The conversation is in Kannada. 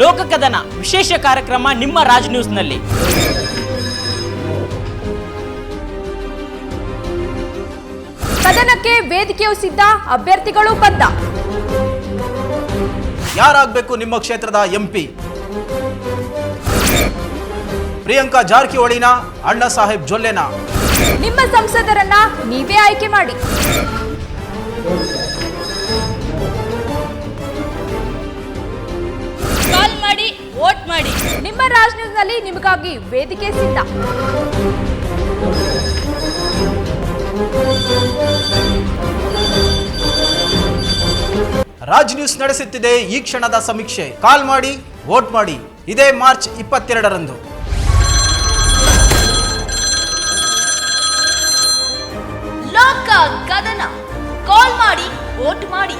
ಲೋಕಕದನ ವಿಶೇಷ ಕಾರ್ಯಕ್ರಮ ನಿಮ್ಮ ರಾಜ್ ನ್ಯೂಸ್ನಲ್ಲಿ. ಕದನಕ್ಕೆ ವೇದಿಕೆಯು ಸಿದ್ಧ ಅಭ್ಯರ್ಥಿಗಳು ಬದ್ಧ ಯಾರಾಗಬೇಕು ನಿಮ್ಮ ಕ್ಷೇತ್ರದ ಎಂಪಿ? ಪ್ರಿಯಾಂಕಾ ಜಾರಕಿಹೊಳಿನ ಅಣ್ಣ ಸಾಹೇಬ್ ಜೊಲ್ಲೆನಾ? ನಿಮ್ಮ ಸಂಸದರನ್ನ ನೀವೇ ಆಯ್ಕೆ ಮಾಡಿ. ವೋಟ್ ಮಾಡಿ ನಿಮ್ಮ ರಾಜ್ ನ್ಯೂಸ್ನಲ್ಲಿ ನಿಮಗಾಗಿ ವೇದಿಕೆ ಸಿದ್ಧ. ರಾಜ್ ನ್ಯೂಸ್ ನಡೆಸುತ್ತಿದೆ ಈ ಕ್ಷಣದ ಸಮೀಕ್ಷೆ. ಕಾಲ್ ಮಾಡಿ ವೋಟ್ ಮಾಡಿ. ಇದೇ ಮಾರ್ಚ್ ಇಪ್ಪತ್ತೆರಡರಂದು. ಲೋಕ ಕದನ ಕಾಲ್ ಮಾಡಿ ವೋಟ್ ಮಾಡಿ.